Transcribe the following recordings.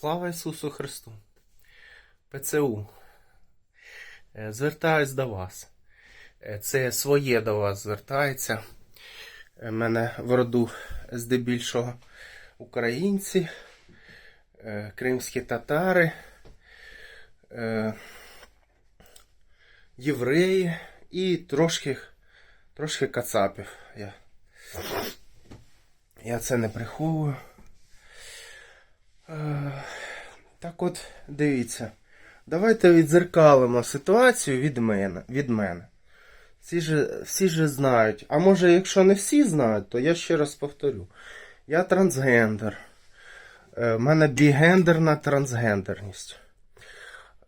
Слава Ісусу Христу! ПЦУ. Е, Звертаюсь до вас. Е, Це своє до вас звертається. Е, Мене в роду здебільшого українці, кримські татари, євреї і трошки, трошки кацапів. Я, я це не приховую. Е, Так от, дивіться. Давайте відзеркалимо ситуацію від мене. Від мене. Всі ж, всі ж знають. А може, якщо не всі знають, то я ще раз повторю. Я трансгендер. Е, В мене бігендерна трансгендерність.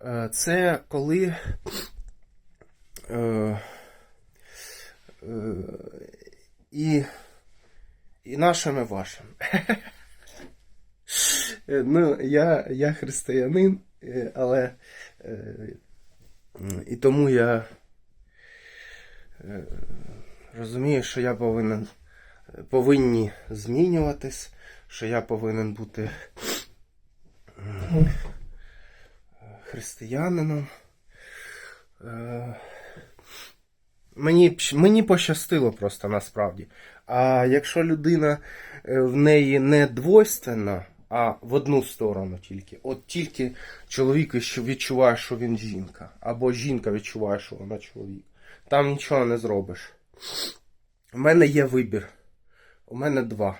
Е, Це коли. Е, е, і, і нашим, і вашим. Е, Ну, я, я християнин, е, але е, і тому я розумію, що я повинен повинні змінюватись, що я повинен бути християнином. Мені, мені пощастило просто насправді. А якщо людина в неї не двойственна, а в одну сторону тільки. От тільки чоловік відчуває, що він жінка, або жінка відчуває, що вона чоловік. Там нічого не зробиш. У мене є вибір. У мене два.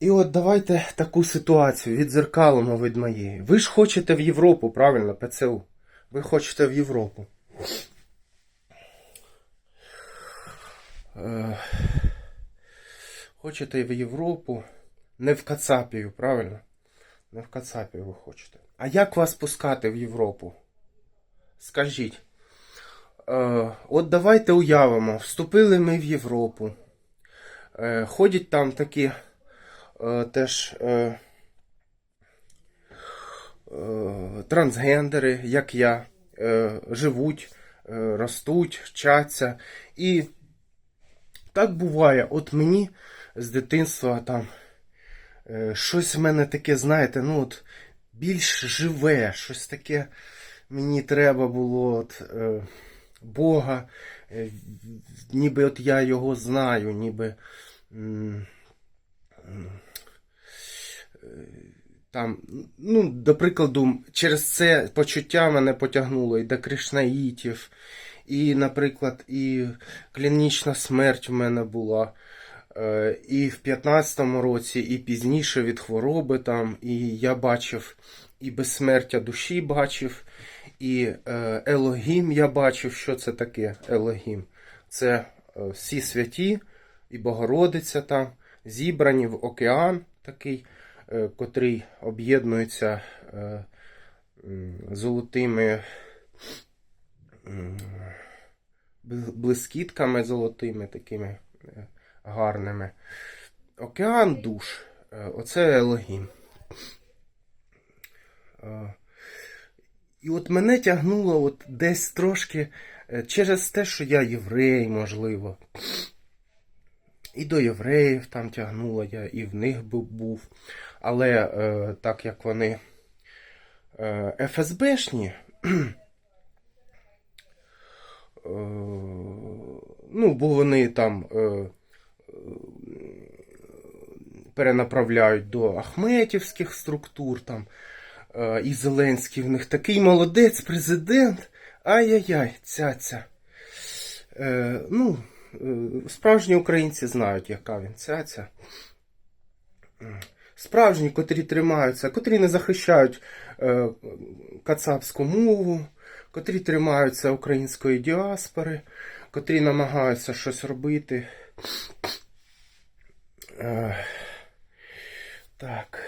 І от давайте таку ситуацію відзеркалимо від моєї. Ви ж хочете в Європу, правильно, ПЦУ? Ви хочете в Європу. Е, Хочете в Європу, не в Кацапію, правильно? Не в Кацапію ви хочете. А як вас пускати в Європу? Скажіть. Е, от давайте уявимо, вступили ми в Європу. Е, ходять там такі е, теж е, е, трансгендери, як я, е, живуть, е, ростуть, вчаться. І так буває, от мені з дитинства там щось в мене таке, знаєте, ну от більш живе, щось таке мені треба було от, е, Бога, е, ніби от я його знаю, ніби. е, Там, ну, до прикладу, через це почуття мене потягнуло і до Кришнаїтів, і, наприклад, і клінічна смерть в мене була. Е, І в 15-му році, і пізніше від хвороби там, і я бачив і безсмертя душі бачив, і е, Елогім я бачив, що це таке Елогім. Це е, всі святі і Богородиця там, зібрані в океан такий, котрий об'єднується золотими блискітками золотими такими гарними. Океан душ. Е, Оце Елогім. Е, І от мене тягнуло от десь трошки е, через те, що я єврей, можливо. І до євреїв там тягнуло я, і в них би був. Але е, так як вони е, ФСБшні, е, ну, бо вони там е, перенаправляють до ахметівських структур там. Е, І Зеленський в них такий молодець, президент. Ай-яй-яй, цяця. Е, ну, е, справжні українці знають, яка він цяця. Справжні, котрі тримаються, котрі не захищають е, кацапську мову, котрі тримаються української діаспори, котрі намагаються щось робити. Е, так.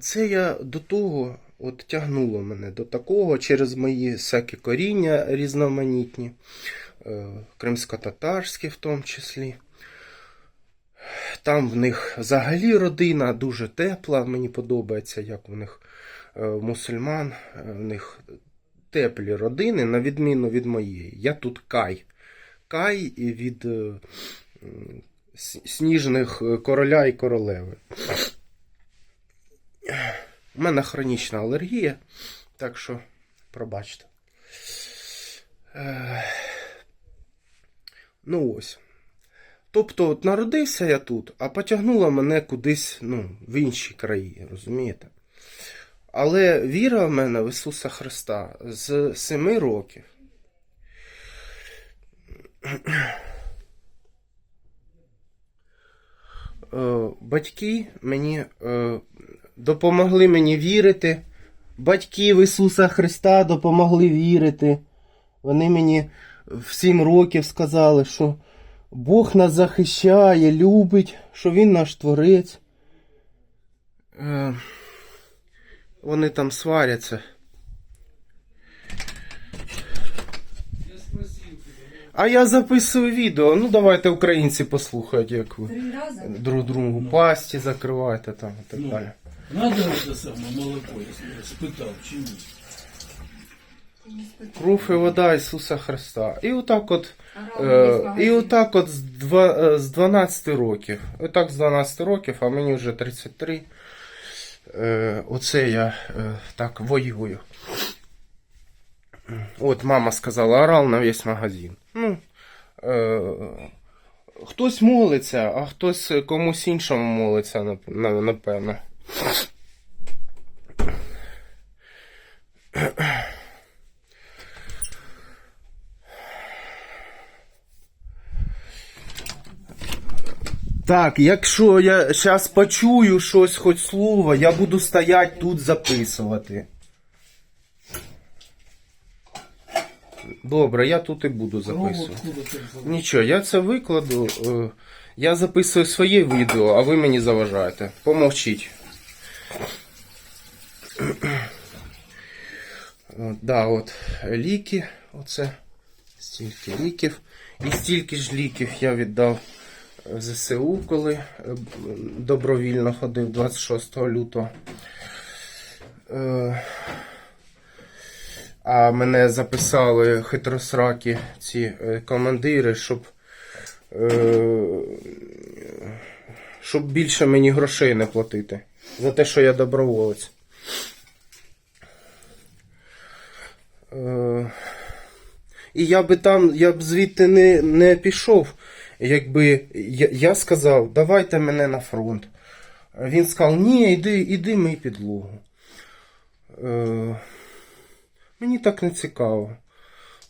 Це я до того, от тягнуло мене до такого через мої всякі коріння різноманітні, е, кримсько-татарські в тому числі. Там в них взагалі родина дуже тепла, мені подобається, як у них е, мусульман, е, в них теплі родини, на відміну від моєї. Я тут кай. Кай від сніжних е, короля і королеви. У мене хронічна алергія, так що пробачте. Е, Ну ось. Тобто, от народився я тут, а потягнуло мене кудись ну, в інші краї, розумієте? Але віра в мене в Ісуса Христа з семи років. Е, Батьки мені е, допомогли мені вірити. Батьки в Ісуса Христа допомогли вірити. Вони мені в сім років сказали, що Бог нас захищає, любить, що Він наш творець. Е, Вони там сваряться. А я записую відео. Ну давайте українці послухають, як ви Три рази? друг другу пасті закриваєте там і так Ну. далі. Надо это самое молоко, я спытал, чему? Кров і вода Ісуса Христа. І отак от. Е, і отак от з, два, е, з 12 років. Отак з 12 років, а мені вже 33. Е, оце я е, так воюю. От мама сказала, орал на весь магазин. Ну, е, хтось молиться, а хтось комусь іншому молиться, нап- на- напевно. Так, якщо я зараз почую щось, хоч слово, я буду стояти тут записувати. Добре, я тут і буду записувати. Нічого, я це викладу. е, Я записую своє відео, а ви мені заважаєте. Помовчіть. От, да, от ліки, оце стільки ліків. І стільки ж ліків я віддав ЗСУ, коли е, добровільно ходив 26 лютого. А мене записали хитросракі ці е, командири, щоб, е, щоб більше мені грошей не платити. За те, що я доброволець. Е, І я би там, я б звідти не, не пішов, якби я, я сказав, давайте мене на фронт. Він сказав, ні, іди, іди мий підлогу. Мені так не цікаво.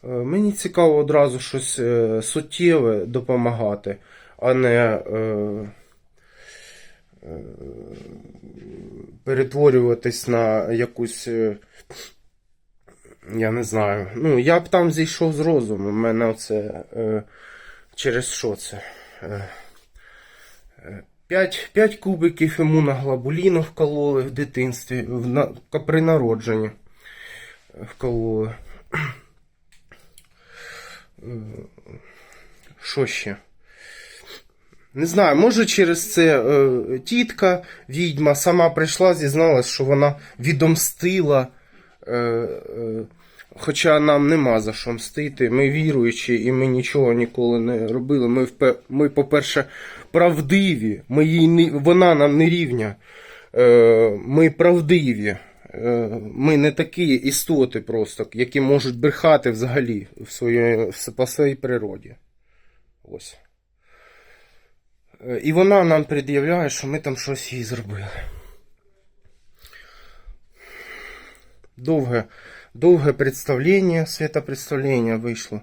Е, мені цікаво одразу щось е, суттєве допомагати, а не е, перетворюватись на якусь. я не знаю. Ну, я б там зійшов з розуму. У мене оце. Е, через що це? Е, е, П'ять, п'ять кубиків імуноглобуліну вкололи в дитинстві, в, на, при народженні вкололи. Е, Що ще? Не знаю, може через це е, тітка, відьма, сама прийшла, зізналась, що вона відомстила. Е, е, хоча нам нема за що мстити. Ми віруючі і ми нічого ніколи не робили. Ми, ми по-перше, правдиві. Ми їй не, вона нам не рівня. Е, ми правдиві. Е, ми не такі істоти просто, які можуть брехати взагалі в своїй, по своїй природі. Ось. Е, І вона нам пред'являє, що ми там щось їй зробили. Довге, довге представлення, святопредставлення вийшло.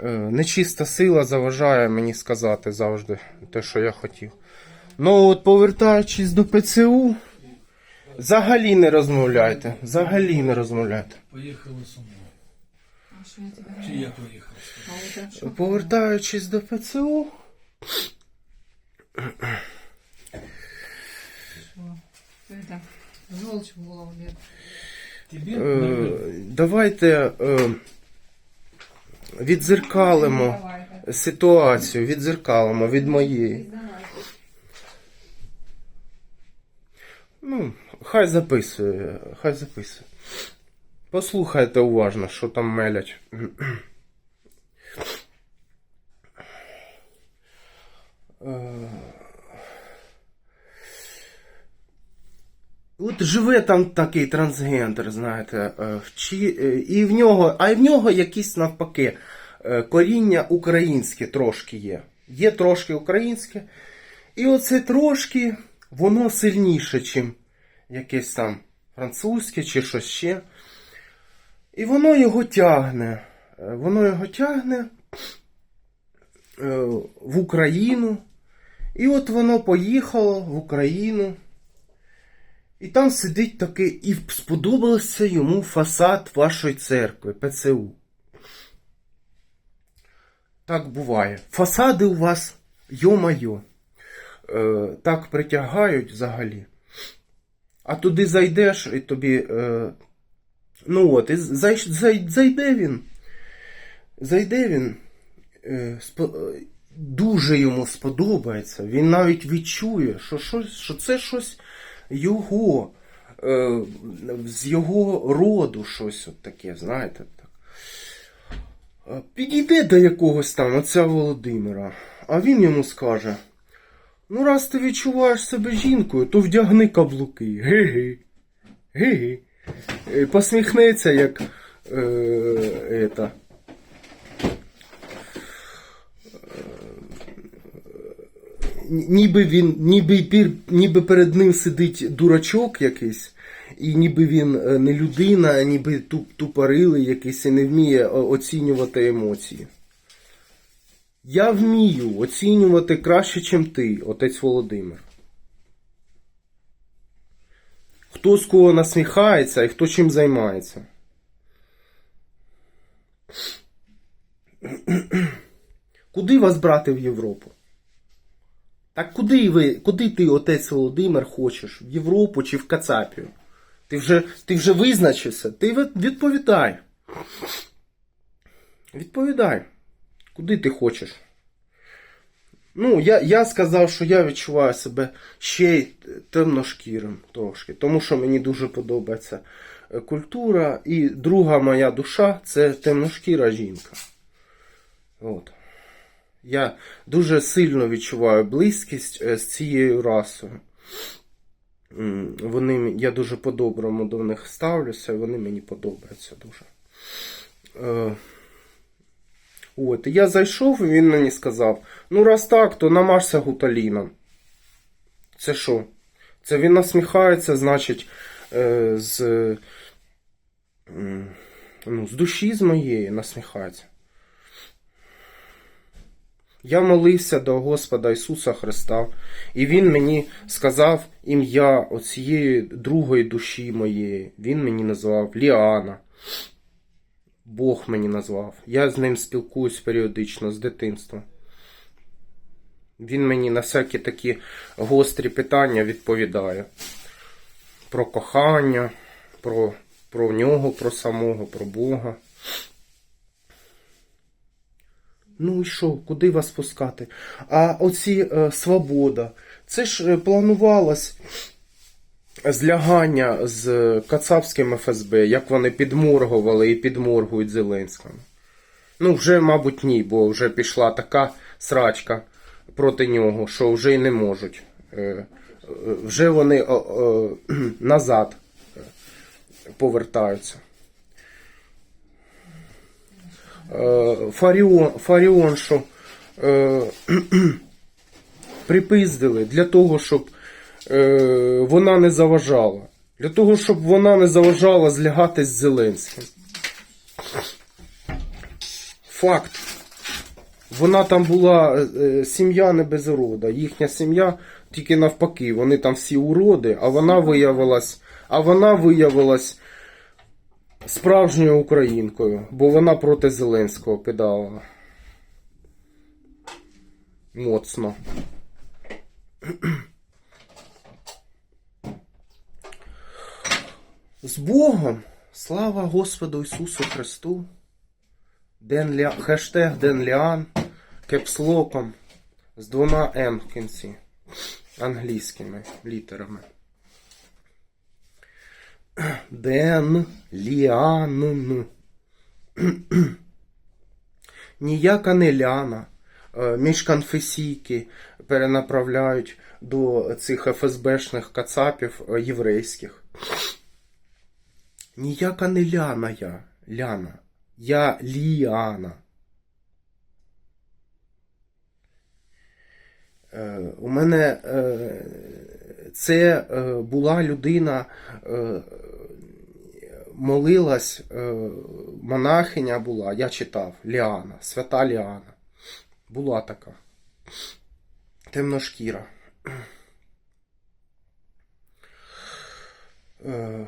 Е, Нечиста сила заважає мені сказати завжди те, що я хотів. Ну, от повертаючись до ПЦУ, взагалі не розмовляйте. Взагалі не розмовляйте. Поехала со мной. А що я тебе Чи я от? Повертаючись до ПЦУ, Это, желчь в голову лет. Тебе? е, давайте е, відзеркалимо ситуацію, відзеркалимо від моєї. Ну, хай записує, хай записує. Послухайте уважно, що там мелять. От живе там такий трансгендер, знаєте, е, е, і в нього, а й в нього якісь навпаки е, коріння українське трошки є. Є трошки українське. І оце трошки воно сильніше, ніж якесь там французьке чи щось ще. І воно його тягне. Е, Воно його тягне е, в Україну. І от воно поїхало в Україну. І там сидить такий, і сподобався йому фасад вашої церкви, ПЦУ. Так буває. Фасади у вас, йо-майо, е, так притягають взагалі. А туди зайдеш і тобі. Е, ну от, і зай, зай, зайде він. Зайде він. Е, спо- е, дуже йому сподобається. Він навіть відчує, що, щось, що це щось його, е, з його роду щось от таке, знаєте. Так. Е, Підійде до якогось там отця Володимира, а він йому скаже: Ну, раз ти відчуваєш себе жінкою, то вдягни каблуки. Ге-ге. Ге-ге. Е, Посміхнеться, як е, ета, ніби він, ніби, ніби перед ним сидить дурачок якийсь, і ніби він е, не людина, ніби туп, тупорилий якийсь і не вміє оцінювати емоції. Я вмію оцінювати краще, ніж ти, отець Володимир. Хто з кого насміхається і хто чим займається. Куди вас брати в Європу? Так куди ви, куди ти, отець Володимир, хочеш? В Європу чи в Кацапію? Ти вже, ти вже визначився? Ти відповідай. Відповідай. Куди ти хочеш? Ну, я, я сказав, що я відчуваю себе ще й темношкірим трошки, тому що мені дуже подобається е, культура, і друга моя душа це темношкіра жінка. От. Я дуже сильно відчуваю близькість е, з цією расою. Вони, я дуже по-доброму до них ставлюся, вони мені подобаються дуже. От, я зайшов, і він мені сказав: ну, раз так, то намажся гуталіном. Це що? Це він насміхається, значить, е, з, ну, з душі з моєї насміхається. Я молився до Господа Ісуса Христа, і Він мені сказав ім'я оцієї другої душі моєї. Він мені назвав Ліана. Бог мені назвав. Я з ним спілкуюсь періодично з дитинства. Він мені на всякі такі гострі питання відповідає. Про кохання, про, про нього, про самого, про Бога. Ну і що, куди вас пускати? А оці е, свобода. Це ж е, планувалось злягання з Кацапським ФСБ, як вони підморгували і підморгують Зеленському. Ну, вже, мабуть, ні, бо вже пішла така срачка проти нього, що вже й не можуть. Е, е, Вже вони назад е, повертаються. Фаріон, е, припиздили для того, щоб вона не заважала. Для того, щоб вона не заважала злягатись з Зеленським. Факт. Вона там була е, сім'я не без урода. Їхня сім'я тільки навпаки, вони там всі уроди, а вона виявилась, а вона виявилась справжньою українкою, бо вона проти Зеленського кидала. Моцно. З Богом! Слава Господу Ісусу Христу! Ден Ліа... Хештег Ден Ліан кепслоком з двома М в кінці. Англійськими літерами. Ден Ліан. Ніяка не Ляна. е, міжконфесійки перенаправляють до цих ФСБшних кацапів е, єврейських. Ніяка не Ляна я, Ляна. Я Ліана. Е, у мене е, це е, була людина, е, молилась, е, монахиня була, я читав, Ліана, свята Ліана. Була така. Темношкіра. Е,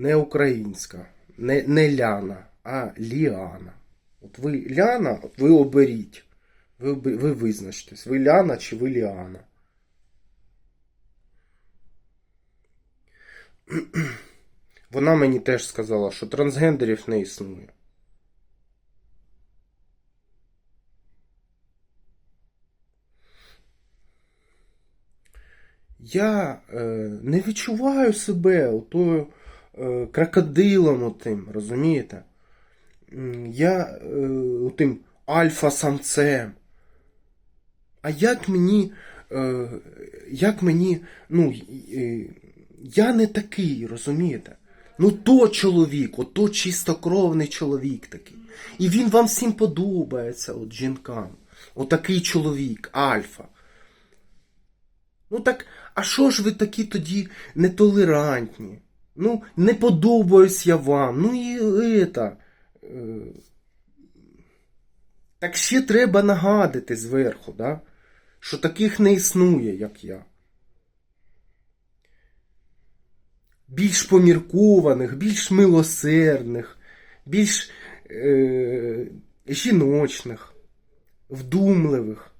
не українська, не, не Ляна, а Ліана. От ви Ляна, ви оберіть. Ви, ви визначтесь, ви Ляна чи ви Ліана. Вона мені теж сказала, що трансгендерів не існує. Я е, не відчуваю себе отою крокодилом отим, розумієте? Я е, отим альфа-самцем. А як мені, е, як мені, ну, е, я не такий, розумієте? Ну, то чоловік, ото чистокровний чоловік такий. І він вам всім подобається, от жінкам. Отакий чоловік, альфа. Ну так, а що ж ви такі тоді нетолерантні? Ну, не подобаюсь я вам. Ну і это. е, Так ще треба нагадати зверху, да? що таких не існує, як я. Більш поміркованих, більш милосердних, більш е, жіночних, вдумливих.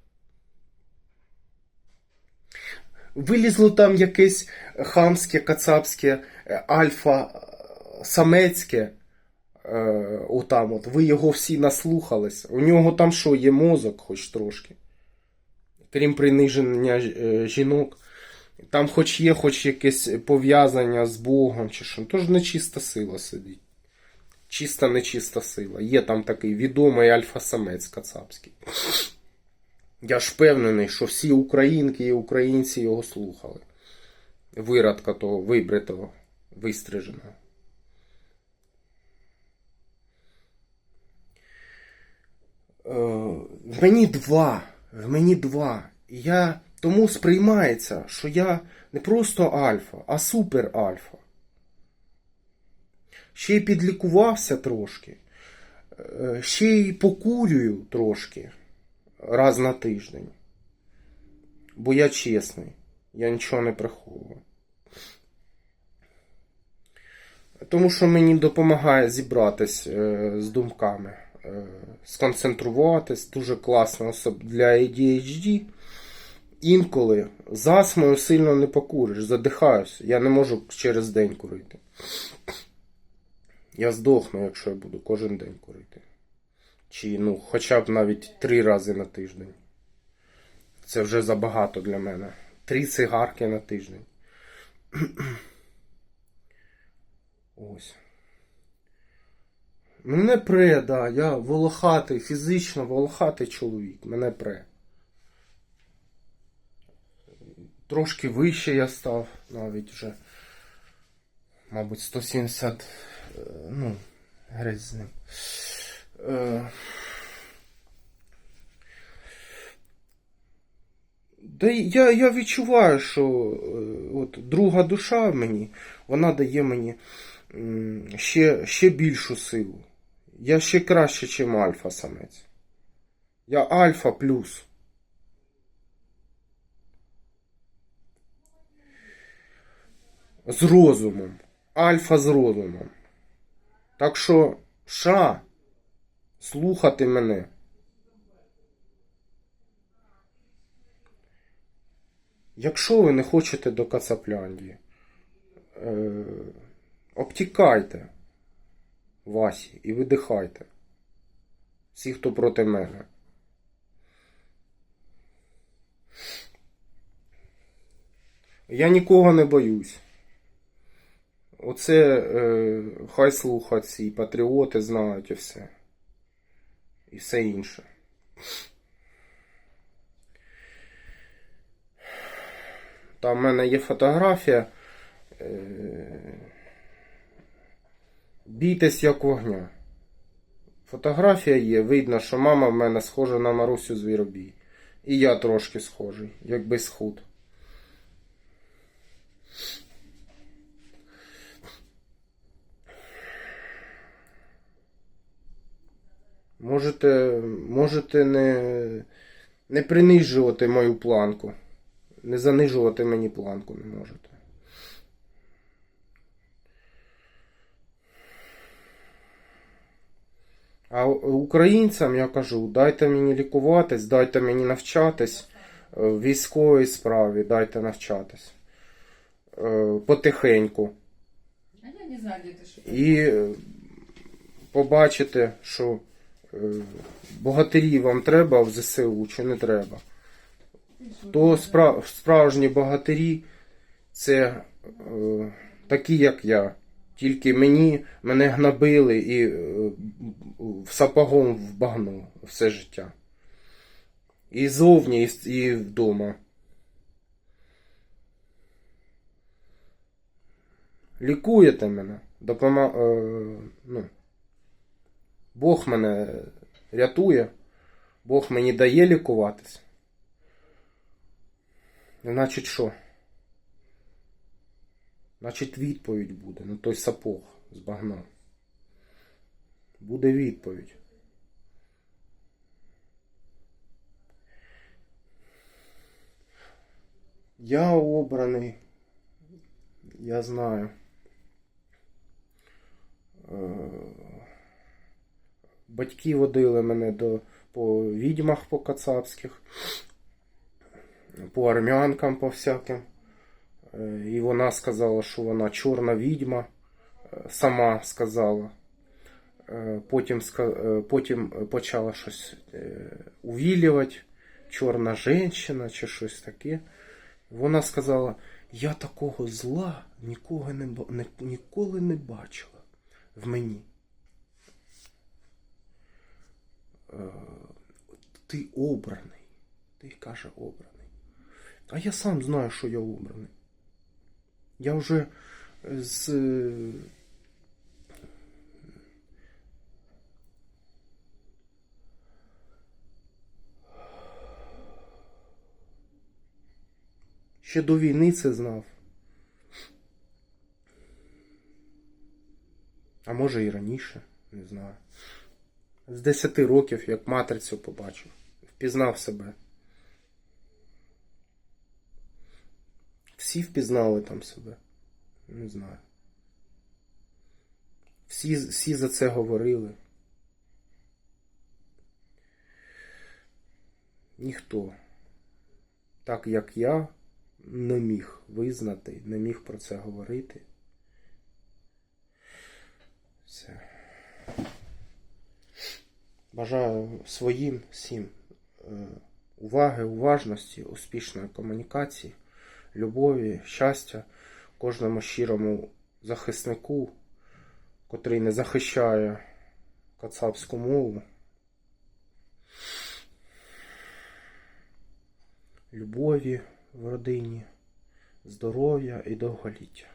Вилізло там якесь хамське, кацапське, е, альфа е, самецьке. Е, отам от. Ви його всі наслухались. У нього там що, є мозок, хоч трошки. Крім приниження жінок. Там хоч є хоч якесь пов'язання з Богом чи що. Тож нечиста сила сидить. Чиста нечиста сила. Є там такий відомий альфа-самець кацапський. Я ж впевнений, що всі українки і українці його слухали. Виродка того вибритого, вистриженого. Е, в мені два. В мені два. І я тому сприймається, що я не просто альфа, а супер альфа. Ще й підлікувався трошки. Е, Ще й покурюю трошки раз на тиждень. Бо я чесний, я нічого не приховую. Тому що мені допомагає зібратись е, з думками, е, сконцентруватись. Дуже класно для ADHD. Інколи з астмою сильно не покуриш, задихаюся. Я не можу через день курити. Я здохну, якщо я буду кожен день курити. Чи ну, хоча б навіть три рази на тиждень. Це вже забагато для мене. Три цигарки на тиждень. Ось. Мене пре, да, я волохатий, фізично волохатий чоловік. Мене пре. Трошки вище я став навіть вже. Мабуть, 170. е, Ну, грець з ним. Е, Да я, я відчуваю, що е, от друга душа в мені, вона дає мені ще, ще більшу силу. Я ще краще, ніж альфа-самець. Я альфа плюс. З розумом. Альфа з розумом. Так що, ша, слухати мене. Якщо ви не хочете до Кацапляндії, е, обтікайте Васі і видихайте. Всі, хто проти мене. Я нікого не боюсь. Оце е, хай слухать ці патріоти знають і все. І все інше. Там в мене є фотографія. Е, бійтесь як вогня. Фотографія є, видно, що мама в мене схожа на Марусю Звіробій. І я трошки схожий, якби схуд. Можете, можете не, не принижувати мою планку. Не занижувати мені планку не можете. А українцям я кажу, дайте мені лікуватись, дайте мені навчатись в військовій справі, дайте навчатись. Е, Потихеньку. А я не знаю, где ты что. І побачите, що богатирі вам треба в ЗСУ чи не треба. То спра- справжні богатирі це е, такі, як я. Тільки мені мене гнобили і е, сапогом в багно все життя. І зовні, і, і вдома. Лікуєте мене, допома... е, ну, Бог мене рятує, Бог мені дає лікуватись. Значить що? Значить, відповідь буде на той сапог з багна. Буде відповідь. Я обраний. Я знаю. Батьки водили мене до, по відьмах по кацапських, по армянкам по всяким. Е, І вона сказала, що вона чорна відьма. Е, Сама сказала. Е, Потім, потім почала щось увілювати. Чорна жінка чи щось таке. Вона сказала: я такого зла нікого не, ніколи не бачила в мені. Е, Ти обраний. Ти каже обраний. А я сам знаю, що я обраний. Я вже з. е, Ще до війни це знав. А може і раніше, не знаю. З 10 років, як матрицю побачив, впізнав себе. Всі впізнали там себе. Не знаю. Всі, всі за це говорили. Ніхто, так як я, не міг визнати, не міг про це говорити. Все. Бажаю своїм всім е, уваги, уважності, успішної комунікації, любові, щастя кожному щирому захиснику, котрий не захищає кацапську мову. Любові в родині, здоров'я і довголіття.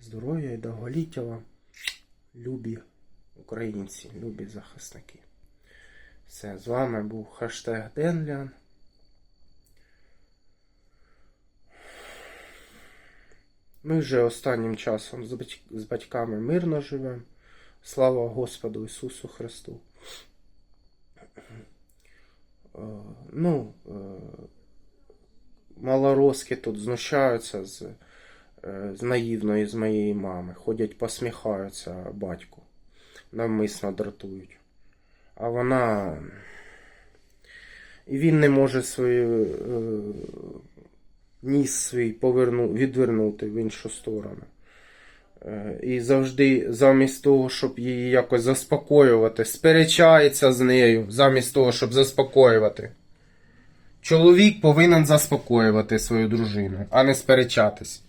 Здоров'я і довголіття вам, любі українці, любі захисники. Все, з вами був хештег Денлян. Ми вже останнім часом з бать- з батьками мирно живемо. Слава Господу Ісусу Христу. Е, Ну, е, малорозки тут знущаються з, е, з наївної, з моєї мами. Ходять, посміхаються батьку. Навмисно дратують. А вона. І він не може свою е, ніс свій поверну, відвернути в іншу сторону. Е, І завжди, замість того, щоб її якось заспокоювати, сперечається з нею, замість того, щоб заспокоювати. Чоловік повинен заспокоювати свою дружину, а не сперечатись.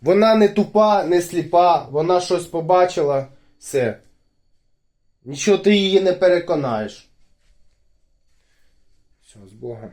Вона не тупа, не сліпа, вона щось побачила, все. Нічого ти її не переконаєш. Все, з Богом.